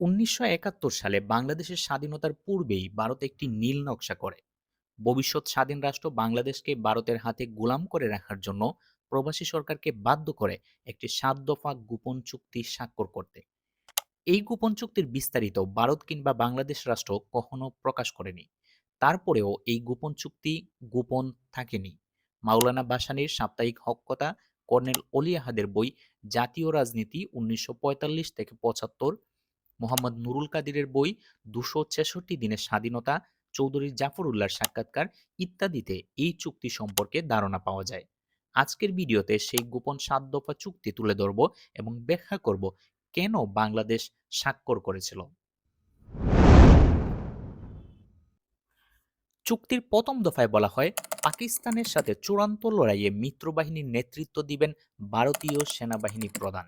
উনিশশো একাত্তর সালে বাংলাদেশের স্বাধীনতার পূর্বেই ভারত একটি নীল নকশা করে। ভবিষ্যৎ স্বাধীন রাষ্ট্র বাংলাদেশকে ভারতের হাতে গোলাম করে রাখার জন্য প্রবাসী সরকারকে বাধ্য করে একটি সাত দফা গোপন চুক্তি স্বাক্ষর করতে। এই গোপন চুক্তির বিস্তারিত ভারত কিংবা বাংলাদেশ রাষ্ট্র কখনো প্রকাশ করেনি। তারপরেও এই গোপন চুক্তি গোপন থাকেনি। মাওলানা ভাসানীর সাপ্তাহিক হক-কথা, কর্নেল অলি আহাদের বই জাতীয় রাজনীতি উনিশশো পঁয়তাল্লিশ থেকে পঁচাত্তর, মোহাম্মদ নুরুল কাদিরের বই দুশো ছেষট্টি দিনের স্বাধীনতা, চৌধুরী জাফরুল্লাহর সাক্ষাৎকার ইত্যাদিতে এই চুক্তি সম্পর্কে ধারণা পাওয়া যায়। আজকের ভিডিওতে সেই গোপন সাত দফা চুক্তি তুলে ধরব এবং ব্যাখ্যা করব কেন বাংলাদেশ স্বাক্ষর করেছিল। চুক্তির প্রথম দফায় বলা হয় পাকিস্তানের সাথে চূড়ান্ত লড়াইয়ে মিত্রবাহিনীর নেতৃত্ব দিবেন ভারতীয় সেনাবাহিনী প্রধান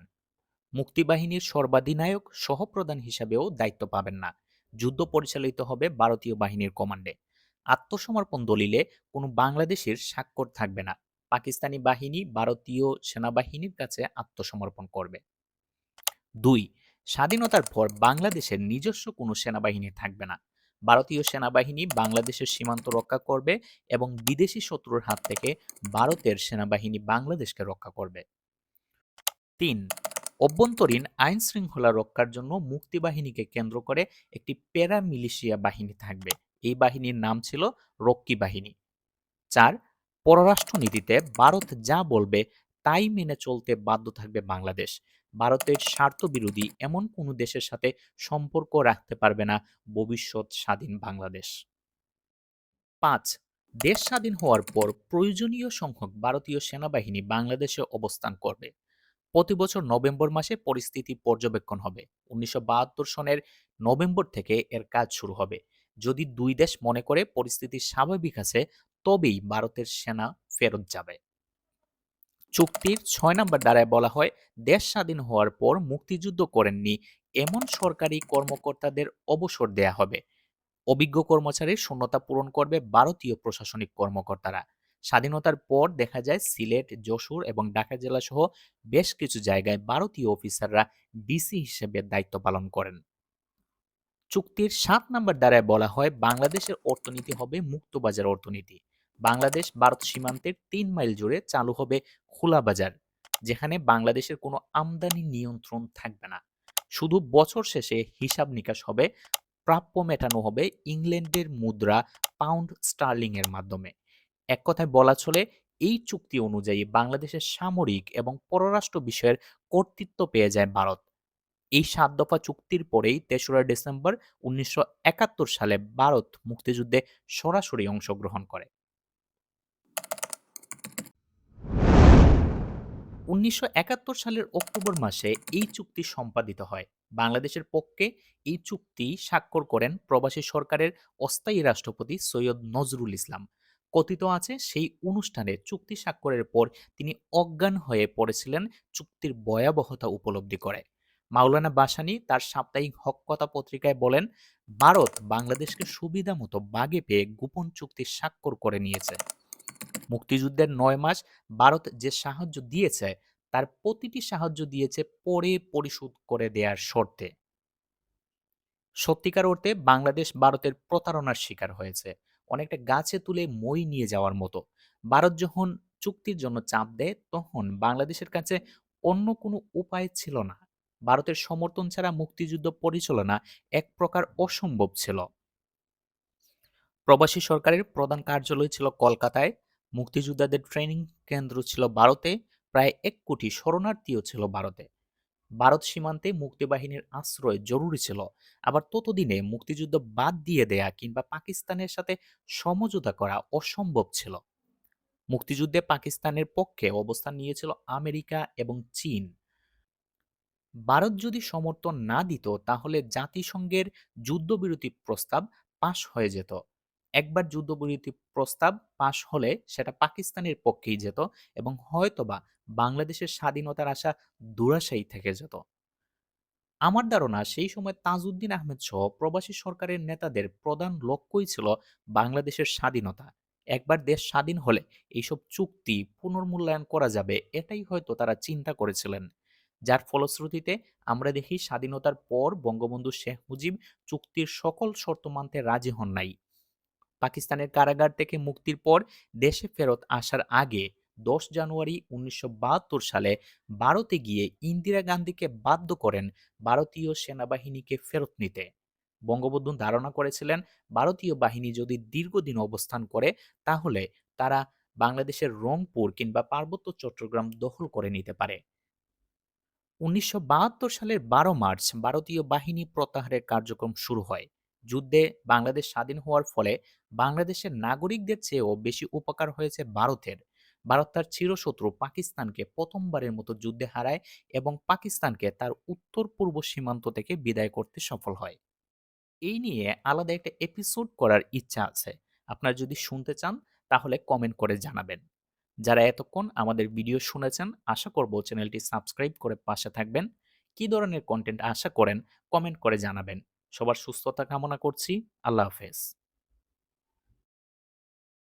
মুক্তিবাহিনীর সর্বাধিনায়ক সহপ্রধান হিসাবেও দায়িত্ব পাবেন না। যুদ্ধ পরিচালিত হবে ভারতীয় বাহিনীর কমান্ডে। আত্মসমর্পণ দলিলে কোনো বাংলাদেশের স্বাক্ষর থাকবে না। পাকিস্তানি বাহিনী ভারতীয় সেনাবাহিনীর কাছে আত্মসমর্পণ করবে। দুই, স্বাধীনতার পর বাংলাদেশের নিজস্ব কোনো সেনাবাহিনী থাকবে না। ভারতীয় সেনাবাহিনী বাংলাদেশের সীমান্ত রক্ষা করবে এবং বিদেশি শত্রুর হাত থেকে ভারতের সেনাবাহিনী বাংলাদেশকে রক্ষা করবে। তিন অভ্যন্তরীণ আইন শৃঙ্খলা রক্ষার জন্য মুক্তিবাহিনীকে কেন্দ্র করে একটি প্যারামিলিশিয়া বাহিনী থাকবে। এই বাহিনীর নাম ছিল রক্ষী বাহিনী। চার, পররাষ্ট্রনীতিতে ভারত যা বলবে তাই মেনে চলতে বাধ্য থাকবে বাংলাদেশ। ভারতের স্বার্থবিরোধী এমন কোনো দেশের সাথে সম্পর্ক রাখতে পারবে না ভবিষ্যৎ স্বাধীন বাংলাদেশ। পাঁচ, দেশ স্বাধীন হওয়ার পর প্রয়োজনীয় সংখ্যক ভারতীয় সেনাবাহিনী বাংলাদেশে অবস্থান করবে। প্রতি বছর নভেম্বর মাসে পরিস্থিতি পর্যবেক্ষণ হবে। উনিশশো সনের নভেম্বর থেকে এর কাজ শুরু হবে। যদি দুই দেশ মনে করে পরিস্থিতি স্বাভাবিক আছে, তবেই ভারতের সেনা ফেরত যাবে। চুক্তির ছয় নম্বর দ্বারায় বলা হয়, দেশ স্বাধীন হওয়ার পর মুক্তিযুদ্ধ করেননি এমন সরকারি কর্মকর্তাদের অবসর দেয়া হবে। অভিজ্ঞ কর্মচারীর শূন্যতা পূরণ করবে ভারতীয় প্রশাসনিক কর্মকর্তারা। স্বাধীনতার পর দেখা যায় সিলেট, যশোর এবং ঢাকা জেলা সহ বেশ কিছু জায়গায় ভারতীয় অফিসাররা ডিসি হিসেবে দায়িত্ব পালন করেন। চুক্তির সাত নম্বর দ্বারায় বলা হয়, বাংলাদেশের অর্থনীতি হবে মুক্তবাজার অর্থনীতি। বাংলাদেশ ভারত সীমান্তের তিন মাইল জুড়ে চালু হবে খোলা বাজার, যেখানে বাংলাদেশের কোনো আমদানি নিয়ন্ত্রণ থাকবে না। শুধু বছর শেষে হিসাব নিকাশ হবে, প্রাপ্য মেটানো হবে ইংল্যান্ডের মুদ্রা পাউন্ড স্টার্লিং এর মাধ্যমে। এক কথায় বলা চলে, এই চুক্তি অনুযায়ী বাংলাদেশের সামরিক এবং পররাষ্ট্র বিষয়ের কর্তৃত্ব পেয়ে যায় ভারত। এই সাত দফা চুক্তির পরেই তেসরা ডিসেম্বর উনিশশো একাত্তর সালে ভারত মুক্তিযুদ্ধে সরাসরি অংশগ্রহণ করে। উনিশশো একাত্তর সালের অক্টোবর মাসে এই চুক্তি সম্পাদিত হয়। বাংলাদেশের পক্ষে এই চুক্তি স্বাক্ষর করেন প্রবাসী সরকারের অস্থায়ী রাষ্ট্রপতি সৈয়দ নজরুল ইসলাম। কথিত আছে, সেই অনুষ্ঠানে চুক্তি স্বাক্ষরের পর তিনি অজ্ঞান হয়ে পড়েছিলেন চুক্তির ভয়াবহতা উপলব্ধি করে। মাওলানা বাসানি তার সাপ্তাহিক হক-কথা পত্রিকায় বলেন, ভারত বাংলাদেশকে সুবিধা মতো বাগে পেয়ে গোপন চুক্তি স্বাক্ষর করে নিয়েছে। মুক্তিযুদ্ধের নয় মাস ভারত যে সাহায্য দিয়েছে, তার প্রতিটি সাহায্য দিয়েছে পরে পরিশোধ করে দেওয়ার শর্তে। সত্যিকার অর্থে বাংলাদেশ ভারতের প্রতারণার শিকার হয়েছে। অনেকটা গাছে তুলে মই নিয়ে যাওয়ার মতো। ভারত যখন চুক্তির জন্য চাপ দেয়, তখন বাংলাদেশের কাছে অন্য কোনো উপায় ছিল না। ভারতের সমর্থন ছাড়া মুক্তিযুদ্ধ পরিচালনা এক প্রকার অসম্ভব ছিল। প্রবাসী সরকারের প্রধান কার্যালয় ছিল কলকাতায়, মুক্তিযোদ্ধাদের ট্রেনিং কেন্দ্র ছিল ভারতে, প্রায় এক কোটি শরণার্থীও ছিল ভারতে। ভারত সীমান্তে মুক্তিবাহিনীর আশ্রয় জরুরি ছিল। আবার ততদিনে মুক্তিযুদ্ধ বাদ দিয়ে দেয়া কিংবা পাকিস্তানের সাথে সমঝোতা করা অসম্ভব ছিল। মুক্তিযুদ্ধে পাকিস্তানের পক্ষে অবস্থান নিয়েছিল আমেরিকা এবং চীন। ভারত যদি সমর্থন না দিত, তাহলে জাতিসংঘের যুদ্ধবিরতি প্রস্তাব পাশ হয়ে যেত। একবার যুদ্ধবিরতি প্রস্তাব পাশ হলে সেটা পাকিস্তানের পক্ষেই যেত এবং হয়তোবা বাংলাদেশের স্বাধীনতার আশা দুরাশায়ী থেকে যেত। আমার ধারণা সেই সময় তাজউদ্দিন আহমেদ সহ প্রবাসী সরকারের নেতাদের প্রধান লক্ষ্যই ছিল বাংলাদেশের স্বাধীনতা। একবার দেশ স্বাধীন হলে এইসব চুক্তি পুনর্মূল্যায়ন করা যাবে এটাই হয়তো তারা চিন্তা করেছিলেন। যার ফলশ্রুতিতে আমরা দেখি স্বাধীনতার পর বঙ্গবন্ধু শেখ মুজিব চুক্তির সকল শর্ত মানতে রাজি হন নাই। পাকিস্তানের কারাগার থেকে মুক্তির পর দেশে ফেরত আসার আগে দশ জানুয়ারি উনিশশো বাহাত্তর সালে ভারতে গিয়ে ইন্দিরা গান্ধীকে বাধ্য করেন ভারতীয় সেনাবাহিনীকে ফেরত নিতে। বঙ্গবন্ধু ধারণা করেছিলেন, ভারতীয় বাহিনী যদি দীর্ঘদিন অবস্থান করে, তাহলে তারা বাংলাদেশের রংপুর কিংবা পার্বত্য চট্টগ্রাম দখল করে নিতে পারে। উনিশশো বাহাত্তর সালের বারো মার্চ ভারতীয় বাহিনী প্রত্যাহারের কার্যক্রম শুরু হয়। যুদ্ধে বাংলাদেশ স্বাধীন হওয়ার ফলে বাংলাদেশের নাগরিকদের চেয়েও বেশি উপকার হয়েছে ভারতের। ভারত তার চিরশত্রু পাকিস্তানকে প্রথমবারের মতো যুদ্ধে হারায় এবং পাকিস্তানকে তার উত্তর পূর্ব সীমান্ত থেকে বিদায় করতে সফল হয়। এই নিয়ে আলাদা একটা এপিসোড করার ইচ্ছা আছে। আপনারা যদি শুনতে চান, তাহলে কমেন্ট করে জানাবেন। যারা এতক্ষণ আমাদের ভিডিও শুনেছেন, আশা করব চ্যানেলটি সাবস্ক্রাইব করে পাশে থাকবেন। কি ধরনের কন্টেন্ট আশা করেন কমেন্ট করে জানাবেন। সবার সুস্থতা কামনা করছি। আল্লাহ হাফেজ।